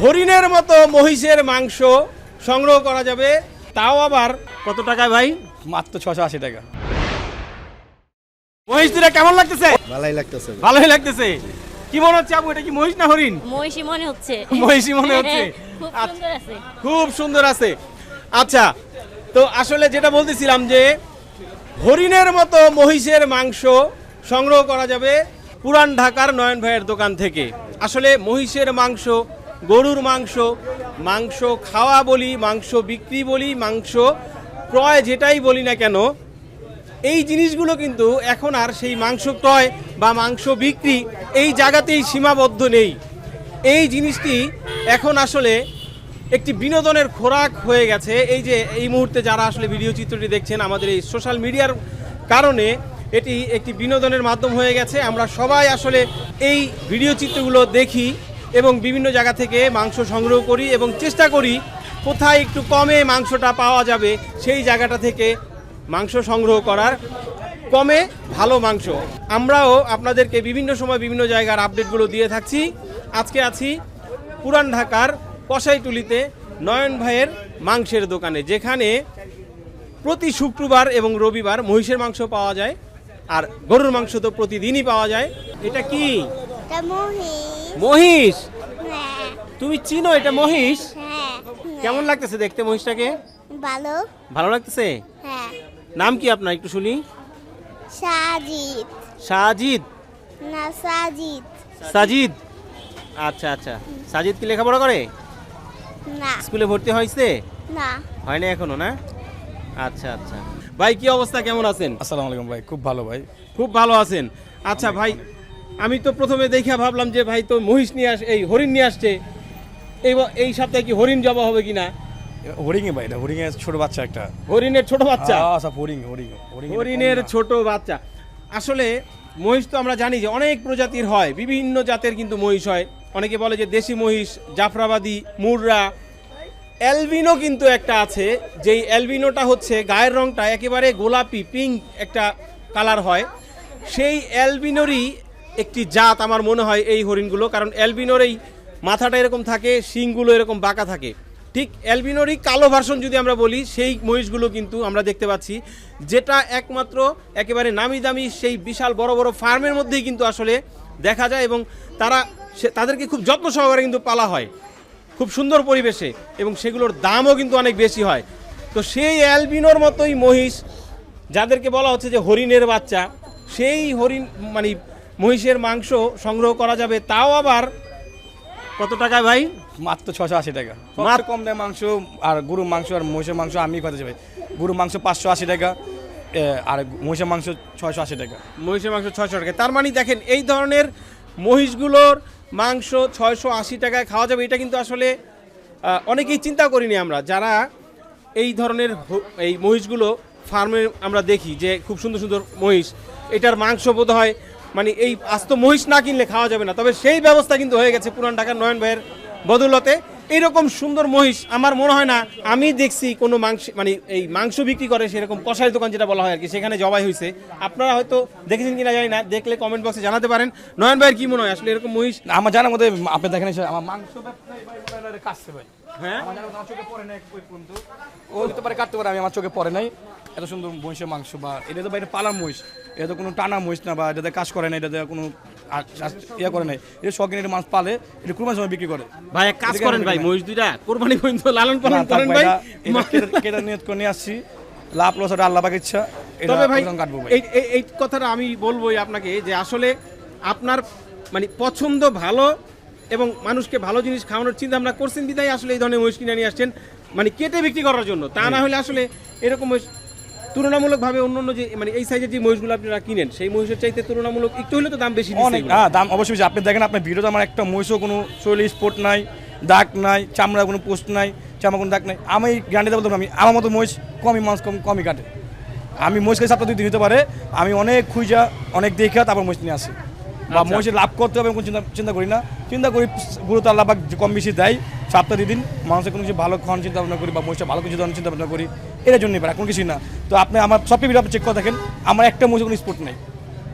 হরিণের মতো মহিষের মাংস সংগ্রহ করা যাবে। তাও আবার কত টাকায় ভাই? মাত্র ছশো আশি টাকা। মহিষ দুটা কেমন লাগতেছে? ভালোই লাগতেছে। ভালোই লাগতেছে। কি মনে হচ্ছে আপু এটা কি মহিষ না হরিণ? মহিষী মনে হচ্ছে। মহিষী মনে হচ্ছে। আচ্ছা। খুব সুন্দর আছে। আচ্ছা তো আসলে যেটা বলতেছিলাম যে হরিণের মতো মহিষের মাংস সংগ্রহ করা যাবে পুরান ঢাকার নয়ন ভাইয়ের দোকান থেকে। আসলে মহিষের মাংস গরুর মাংস মাংস খাওয়া বলি, মাংস বিক্রি বলি, মাংস ক্রয় যেটাই বলি না কেন, এই জিনিসগুলো কিন্তু এখন আর সেই মাংস ক্রয় বা মাংস বিক্রি এই জায়গাতেই সীমাবদ্ধ নেই। এই জিনিসটি এখন আসলে একটি বিনোদনের খোরাক হয়ে গেছে। এই যে এই মুহূর্তে যারা আসলে ভিডিও চিত্রটি দেখছেন, আমাদের এই সোশ্যাল মিডিয়ার কারণে এটি একটি বিনোদনের মাধ্যম হয়ে গেছে। আমরা সবাই আসলে এই ভিডিও চিত্রগুলো দেখি। এবং বিভিন্ন জায়গা থেকে মাংস সংগ্রহ করি এবং চেষ্টা করি কোথায় একটু কমে মাংসটা পাওয়া যাবে, সেই জায়গাটা থেকে মাংস সংগ্রহ করার। কমে ভালো মাংস। আমরাও আপনাদেরকে বিভিন্ন সময় বিভিন্ন জায়গার আপডেটগুলো দিয়ে থাকছি। আজকে আছি পুরান ঢাকার কসাইটুলিতে নয়ন ভাইয়ের মাংসের দোকানে, যেখানে প্রতি শুক্রবার এবং রবিবার মহিষের মাংস পাওয়া যায়, আর গরুর মাংস তো প্রতিদিনই পাওয়া যায়। এটা কি? মহিষ। মহিষ? হ্যাঁ। তুমি চিনো এটা মহিষ? হ্যাঁ। কেমন লাগতেছে দেখতে মহিষটাকে? ভালো। ভালো লাগতেছে? হ্যাঁ। নাম কি আপনার একটু শুনি? সাজিদ। সাজিদ? না সাজিদ। সাজিদ? আচ্ছা আচ্ছা। সাজিদ কি লেখাপড়া করে? না। স্কুলে ভর্তি হয়েছে? না। হয়নি এখনও না? আচ্ছা আচ্ছা। ভাই কি অবস্থা? কেমন আছেন? আসসালামু আলাইকুম ভাই খুব ভালো ভাই। খুব ভালো আছেন। আচ্ছা ভাই আমি তো প্রথমে দেখে ভাবলাম যে ভাই তো মহিষ নিয়ে আস এই হরিণ নিয়ে আসছে। এই এই সপ্তাহে কি হরিণ জবা হবে কিনা? হরিঙে ভাই এটা হরিঙের ছোট বাচ্চা একটা। হরিণের ছোট বাচ্চা? আচ্ছা হরিং হরিং হরিং হরিণের ছোট বাচ্চা। আসলে মহিষ তো আমরা জানি যে অনেক প্রজাতির হয় বিভিন্ন জাতের কিন্তু মহিষ হয়। অনেকে বলে যে দেশি মহিষ জাফরাবাদি মুররা। অ্যালবিনো কিন্তু একটা আছে যেই অ্যালবিনোটা হচ্ছে গায়ের রংটা একেবারে গোলাপি পিঙ্ক একটা কালার হয়। সেই অ্যালবিনোরই একটি জাত আমার মনে হয় এই হরিণগুলো, কারণ অ্যালবিনোর এই মাথাটা এরকম থাকে, শিংগুলো এরকম বাঁকা থাকে। ঠিক অ্যালবিনোরই কালো ভার্সন যদি আমরা বলি, সেই মহিষগুলো কিন্তু আমরা দেখতে পাচ্ছি, যেটা একমাত্র একেবারে নামি দামি সেই বিশাল বড় বড় ফার্মের মধ্যেই কিন্তু আসলে দেখা যায় এবং তারা তাদেরকে খুব যত্ন সহকারে কিন্তু পালা হয়। খুব সুন্দর পরিবেশে এবং সেগুলোর দামও কিন্তু অনেক বেশি হয়। তো সেই অ্যালবিনোর মতোই মহিষ, যাদেরকে বলা হচ্ছে যে হরিণের বাচ্চা, সেই হরিণ মানে মহিষের মাংস সংগ্রহ করা যাবে তাও আবার কত টাকায় ভাই? মাত্র ছশো আশি টাকা। মাত্র কম দেয় মাংস আর গরুর মাংস আর মহিষের মাংস আমি কথা যাবে। গরুর মাংস পাঁচশো আশি টাকা আর মহিষের মাংস ছয়শো আশি টাকা। মহিষের মাংস ছয়শো টাকা। তার মানে দেখেন এই ধরনের মহিষগুলোর মাংস ছয়শো আশি টাকায় খাওয়া যাবে এটা কিন্তু আসলে অনেকেই চিন্তা করিনি আমরা। যারা এই ধরনের এই মহিষগুলো ফার্মে আমরা দেখি যে খুব সুন্দর সুন্দর মহিষ এটার মাংস বোধ হয় মানে এই আস্ত মহিষ না কিনলে খাওয়া যাবে না। তবে সেই ব্যবস্থা কিন্তু হয়ে গেছে পুরান ঢাকার নয়ন ভাইয়ের বদৌলতে। এইরকম সুন্দর মহিষ আমার মনে হয় না আমি দেখছি কোনো মাংস মানে এই মাংস বিক্রি করে সেরকম কষাই দোকান যেটা বলা হয় আর কি সেখানে জবাই হয়েছে আপনারা হয়তো দেখেছেন কিনা জানি না দেখলে কমেন্ট বক্সে জানাতে পারেন। নয়ন ভাইয়ের কি মনে হয় আসলে এরকম মহিষ আমার জানার মধ্যে আপনি দেখেন আমার মাংস কাটছে ভাই। হ্যাঁ? আমার চোখে পড়ে নাই ও হতে পারে কাটতে পারে আমি আমার চোখে পড়ে নাই। এত সুন্দর মহিষের মাংস বা এটা তো বাইরে পালার মহিষ। এটা তো কোনো টানা মহিষ না বা এটাতে কাজ করে না এটাতে কোনো ইয়ে করে নাই এটা শখিন এটা মাছ পালে এটা কুরবানির সময় বিক্রি করে। ভাই এক কাজ করেন ভাই মহিষ দুইটা কোরবানি পর্যন্ত লালন পালন করেন ভাই, এটা- এটা কেটে- নিয়ত করে নিয়ে আসছি। লাভ লস ওটা আল্লাহ পাকের ইচ্ছা এটা তবে ভাই এই এই- কথাটা আমি বলবোই আপনাকে যে আসলে আপনার মানে পছন্দ ভালো এবং মানুষকে ভালো জিনিস খাওয়ানোর চিন্তা ভাবনা করছেন বিদায় আসলে এই ধরনের মহিষ কিনে নিয়ে আসছেন মানে কেটে বিক্রি করার জন্য। তা না হলে আসলে এরকম মহিষ তুলনামূলকভাবে অন্য অন্য যে মানে এই সাইজের যে মহিষগুলো আপনারা কিনেন সেই মহিষের চাইতে তুলনামূলক একটু হলে তো দাম বেশি অনেক। হ্যাঁ দাম অবশ্যই বেশি। আপনি দেখেন আপনার ভিডিওতে আমার একটা মহিষও কোনো শরীরে স্পট নাই দাগ নাই চামড়া কোনো পোস্ট নাই চামড়া কোনো দাগ নাই। আমি গ্যারান্টি বলতে পারব আমি আমার মতো মহিষ কমই মাছ কম কমই কাটে। আমি মহিষকে সপ্তাহ দুই দিন হতে পারে আমি অনেক খুঁজা অনেক দেখা তারপর মহিষ নিয়ে আসি। বা আচ্ছা। মহিষের লাভ করতে হবে কোনো চিন্তা চিন্তা করি না। চিন্তা করি গুরুত্ব আল্লাহ কম বেশি দেয় সপ্তাহ দুই দিন মানুষের কোনো কিছু ভালো খাওয়ানোর চিন্তা ভাবনা করি বা মহিষের ভালো কিছু ধরনের চিন্তা ভাবনা করি এটার জন্যই পারে কোনো কিছুই না। তো আপনি আমার সবটি ভিডিও আপনি চেক করে দেখেন আমার একটা মহিষের কোনো স্পোর্ট নেই।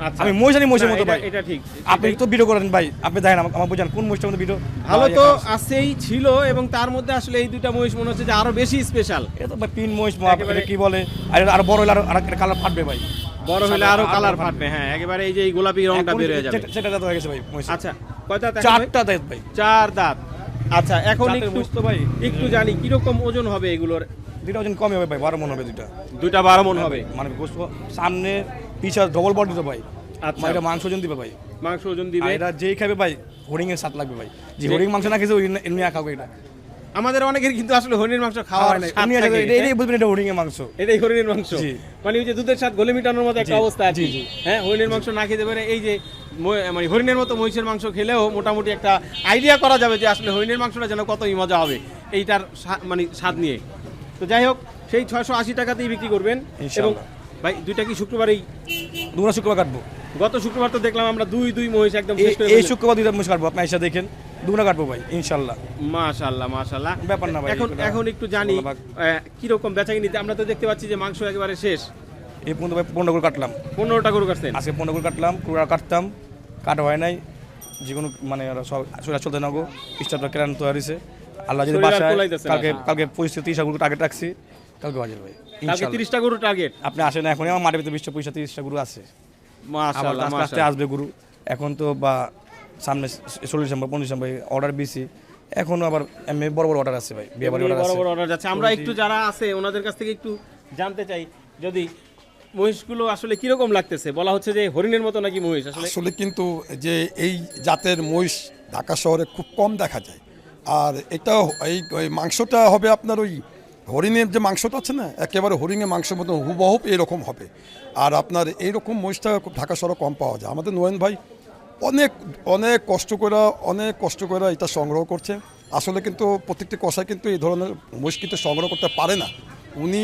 আচ্ছা। আমি মহিষ আনি মহিষের মতো ভাই। এটা ঠিক। আপনি তো ভিডিও করেন ভাই আপনি দেখেন আমার বোঝান কোন মহিষটার মধ্যে ভিডিও ভালো তো আছেই ছিল এবং তার মধ্যে আসলে এই দুইটা মহিষ মনে হচ্ছে যে আরও বেশি স্পেশাল এটা তো ভাই পিন মহিষ একেবারে- কি বলে? আর আরও বড় হলে আরও একটা কালার ফাটবে ভাই। বড় হলে আরও কালার ফাটবে। হ্যাঁ একেবারে এই যে এই গোলাপি রংটা বের হয়ে যাবে। সেটা- দাঁত হয়ে গেছে ভাই মহিষ আচ্ছা কয়টা ভাই? চারটা দাঁত ভাই। চার দাঁত। আচ্ছা এখন একটু মহিষ ভাই। একটু জানি কীরকম ওজন হবে এগুলোর? দুইটা ওজন কমই হবে ভাই বারো মন হবে দুইটা। দুইটা বারো মন হবে? মানে গোস্ত সামনে পিছা ডবল বডি তো ভাই। আচ্ছা। এটা মাংস ওজন দিবে ভাই। মাংস ওজন দিবে? এটা যেই খাবে ভাই হরিং এর স্বাদ লাগবে ভাই। যে হরিং মাংস না খেয়েছে ওই এমনি খাবে এটা। আমাদের অনেকের কিন্তু আসলে হরিণের মাংস খাওয়া হয় না এটাই বুঝবেন এটা হরিং এর মাংস। এটাই হরিণের মাংস। মানে ওই যে দুধের সাথে গলে মিটানোর মতো একটা অবস্থা জি, হ্যাঁ হরিণের মাংস না খেতে পারে এই যে মানে হরিণের মতো মহিষের মাংস খেলেও মোটামুটি একটা আইডিয়া করা যাবে যে আসলে হরিণের মাংসটা যেন কতই মজা হবে এইটার মানে স্বাদ নিয়ে। তো যাই হোক সেই ছয়শো আশি টাকাতেই বিক্রি করবেন। এবং। ভাই দুইটা কি শুক্রবারেই দুপুরা শুক্রবার কাটবো। গত শুক্রবার তো দেখলাম আমরা দুই দুই মহিষ একদম এই- শুক্রবার দুইটা মহিষ কাটবো আপনি এসে দেখেন। দুপুরা কাটবো ভাই ইনশাল্লাহ। মাশাল্লাহ মাশাল্লাহ। ব্যাপার না ভাই, এখন এখন একটু জানি ধন্যবাদ। কি রকম নিতে আমরা তো দেখতে পাচ্ছি যে মাংস একেবারে শেষ। এই পর্যন্ত ভাই পনেরো করে কাটলাম। পনেরোটা গরু কাটছেন। আজকে পনেরো করে কাটলাম কুড়া কাটতাম কাটা হয় নাই। যে কোনো মানে সব চলতে নাগো। স্টাফটা কেরান তো হারিছে আল্লাহ যদি বাসায়। কালকে কালকে পরিস্থিতি সবগুলো টার্গেট রাখছি কালকে বাজার ভাই কালকে। তিরিশটা গরু টার্গেট আপনি আসেন এখনই আমার মাঠের ভিতরে বিশটা পয়সা তিরিশটা গুরু আছে। আবার আস্তে আস্তে আসবে গুরু। এখন তো বা সামনে ষোলো ডিসেম্বর পনেরো ডিসেম্বর অর্ডার বেশি এখনও আবার এমনি বড় বড় অর্ডার আছে ভাই বিয়ে বাড়ি অর্ডার বড় আছে। বড় অর্ডার যাচ্ছে। আমরা একটু যারা আছে ওনাদের কাছ থেকে একটু জানতে চাই। যদি মহিষগুলো আসলে কীরকম লাগতেছে? বলা হচ্ছে যে হরিণের মতো নাকি মহিষ? আসলে আসলে কিন্তু যে এই জাতের মহিষ ঢাকা শহরে খুব কম দেখা যায়। আর এটা এই ওই মাংসটা হবে আপনার ওই হরিণের যে মাংসটা আছে না, একেবারে হরিণের মাংস মতো হুবহুব এরকম হবে। আর আপনার এইরকম মহিষটা খুব ঢাকা শহরে কম পাওয়া যায়। আমাদের নয়ন ভাই অনেক অনেক কষ্ট করে, অনেক কষ্ট করে এটা সংগ্রহ করছে। আসলে কিন্তু প্রত্যেকটি কষায় কিন্তু এই ধরনের মহিষ কিন্তু সংগ্রহ করতে পারে না। উনি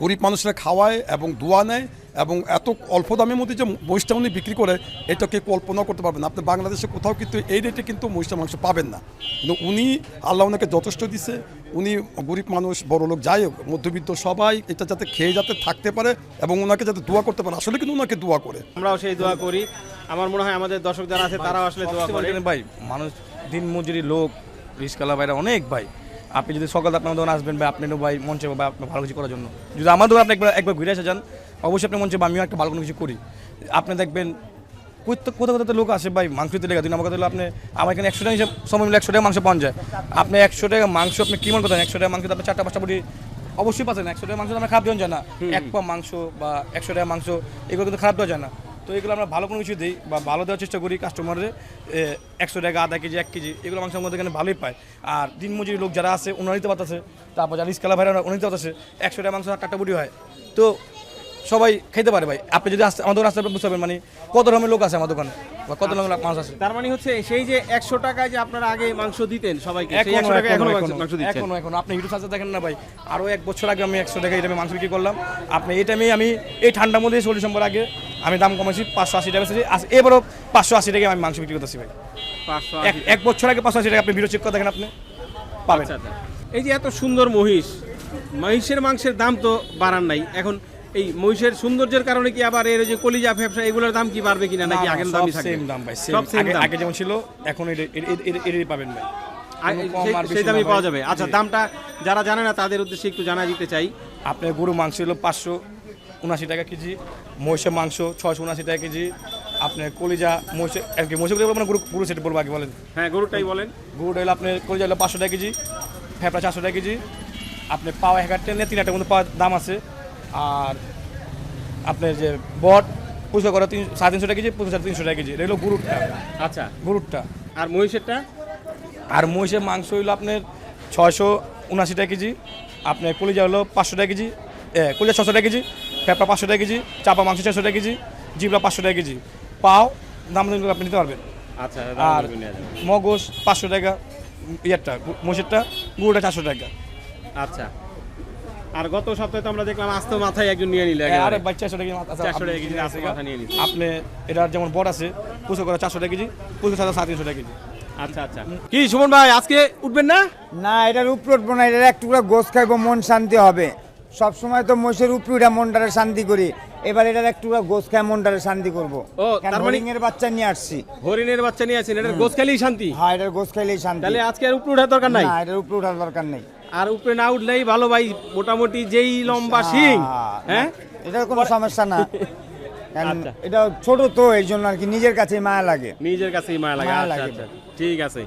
গরিব মানুষরা খাওয়ায় এবং দোয়া নেয় এবং এত অল্প দামের মধ্যে যে মহিষটা উনি বিক্রি করে এটাকে কল্পনা করতে পারবেন আপনি বাংলাদেশে কোথাও কিন্তু এই রেটে কিন্তু মহিষটা মাংস পাবেন না। কিন্তু উনি আল্লাহ ওনাকে যথেষ্ট দিছে। উনি গরিব মানুষ বড় লোক যাই হোক মধ্যবিত্ত সবাই এটা যাতে খেয়ে যাতে থাকতে পারে এবং ওনাকে যাতে দোয়া করতে পারে। আসলে কিন্তু ওনাকে দোয়া করে। আমরাও সেই দোয়া করি। আমার মনে হয় আমাদের দর্শক যারা আছে তারাও আসলে দোয়া করে। ভাই মানুষ দিন মজুরি লোক রিস্কালা ভাইরা অনেক ভাই। আপনি যদি সকাল আপনার দোকান আসবেন ভাই আপনি ভাই চাইবে ভাই আপনার ভালো কিছু করার জন্য। যদি আমার দোকান আপনি একবার একবার ঘুরে এসে যান অবশ্যই আপনার মন চাইবে আমিও একটা ভালো কোনো কিছু করি। আপনি দেখবেন কোথাও কোথাও লোক আসে ভাই মাংস দিতে লেগে দিন আমার কথা আপনি আমার এখানে একশো টাকা হিসাব সময় মিলে একশো টাকা মাংস পাওয়া যায়। আপনি একশো টাকা মাংস আপনি কি মনে করেন একশো টাকা মাংস আপনি চারটা পাঁচটা বডি অবশ্যই পাচ্ছেন। একশো টাকা মাংস আমরা খারাপ দেওয়া যায় না। এক পা মাংস বা একশো টাকা মাংস এগুলো কিন্তু খারাপ দেওয়া যায় না। তো এগুলো আমরা ভালো কোনো কিছু দিই বা ভালো দেওয়ার চেষ্টা করি কাস্টমারের একশো টাকা আধা কেজি এক কেজি এগুলো মাংস আমাদের এখানে ভালোই পায়। আর দিনমজুরি লোক যারা আছে ওনারা নিতে পারতেছে। তারপর যারা রিস্কালা ভাইরা ওনারা নিতে পারতেছে। একশো টাকা মাংস টাকা বুড়ি হয়। তো সবাই খেতে পারে ভাই। আপনি যদি আসতে আমার দোকান আসতে পারেন বুঝতে পারবেন মানে কত রকমের লোক আছে আমার দোকানে বা কত রকমের মানুষ আছে। তার মানে হচ্ছে সেই যে একশো টাকায় যে আপনারা আগে মাংস দিতেন সবাইকে এখনও এখনও মাংস আপনি ইউটিউব সার্চে দেখেন না ভাই আরও এক বছর আগে আমি একশো টাকা এই টাইমে মাংস বিক্রি করলাম। আপনি এই টাইমে আমি এই ঠান্ডার মধ্যে ষোলো ডিসেম্বর আগে আমি দাম কমেছি পাঁচশো আশি টাকা বেচেছি। আজ এবারও পাঁচশো আশি টাকা আমি মাংস বিক্রি করতেছি ভাই। এক বছর আগে পাঁচশো আশি টাকা আপনি ভিডিও চেক করে দেখেন আপনি। পাবেন। আচ্ছা, আচ্ছা। এই যে এত সুন্দর মহিষ মহিষের মাংসের দাম তো বাড়ান নাই। এখন এই মহিষের সৌন্দর্যের কারণে কি আবার এর যে কলিজা ফ্যাপসা এগুলোর দাম কি বাড়বে কিনা নাকি আগের দামই থাকবে সেম দাম ভাই সব সেম আগে দাম। আগে যেমন ছিল এখন এর- পাবেন ভাই। সেই- দামই পাওয়া যাবে। আচ্ছা দামটা যারা জানে না তাদের উদ্দেশ্যে একটু জানা দিতে চাই। আপনার গরু মাংস হলো পাঁচশো উনাশি টাকা কেজি মহিষের মাংস ছশো উনাশি টাকা কেজি। আপনার কলিজা মহিষের আর কি মহিষের বলব না গরু গরু সেটা বলব আগে বলেন। হ্যাঁ গরুটাই বলেন। গরুটা হলো আপনার কলিজা হলো পাঁচশো টাকা কেজি ফেপড়া চারশো টাকা কেজি আপনার পাওয়া এক হাজার টেনে তিন হাজার মধ্যে পাওয়ার দাম আছে। আর আপনার যে বট পুজো করা তিন সাড়ে তিনশো টাকা কেজি পঁচিশ হাজার তিনশো টাকা কেজি। এটা হলো গরুরটা। আচ্ছা। গরুরটা। আর মহিষেরটা? আর মহিষের মাংস হইল আপনার ছয়শো উনাশি টাকা কেজি আপনার কলিজা হলো পাঁচশো টাকা কেজি এ কলিজা ছশো টাকা কেজি ফেপড়া পাঁচশো টাকা কেজি চাপা মাংস ছশো টাকা কেজি জিবলা পাঁচশো টাকা কেজি। পাও দাম দাম আপনি নিতে পারবেন। আচ্ছা আর মগজ পাঁচশো টাকা ইয়েরটা মহিষেরটা গুড়টা চারশো টাকা। আচ্ছা। আর গত সপ্তাহে তো আমরা দেখলাম আস্ত মাথায় একজন নিয়ে নিলে আরে ভাই চারশো টাকা আচ্ছা, 400 টাকা কেজি আছে মাথা নিয়ে নিচ্ছে। আপনি এটার যেমন বড় আছে পুষো করা চারশো টাকা কেজি পুষো সাথে সাড়ে তিনশো টাকা কেজি। আচ্ছা আচ্ছা। কি সুমন ভাই আজকে উঠবেন না? না এটার উপর উঠবো না এটার এক টুকরা গোস খাইবো মন শান্তি হবে। সব সময় তো মহিষের উপরে উঠা মনটারে শান্তি করি। এবার এটার একটু গোস খায় মনটারে শান্তি করব। ও, তার মানে- হরিণের বাচ্চা নিয়ে আসছি। হরিণের বাচ্চা নিয়ে আছেন এটার গোছ খেলেই শান্তি? হ্যাঁ এটার গোস খাইলেই শান্তি। তাহলে আজকে আর উপরে ওঠার দরকার নাই? না এটার উপরে উঠার দরকার নেই। আর উপরে না উঠলেই ভালো ভাই মোটামুটি যেই লম্বা শিং হ্যাঁ? এটার কোনো সমস্যা না। আচ্ছা। এটা ছোট তো এই জন্য আর কি নিজের কাছে মায়া লাগে। নিজের কাছেই মায়া লাগে। আচ্ছা লাগে। আচ্ছা ঠিক আছে।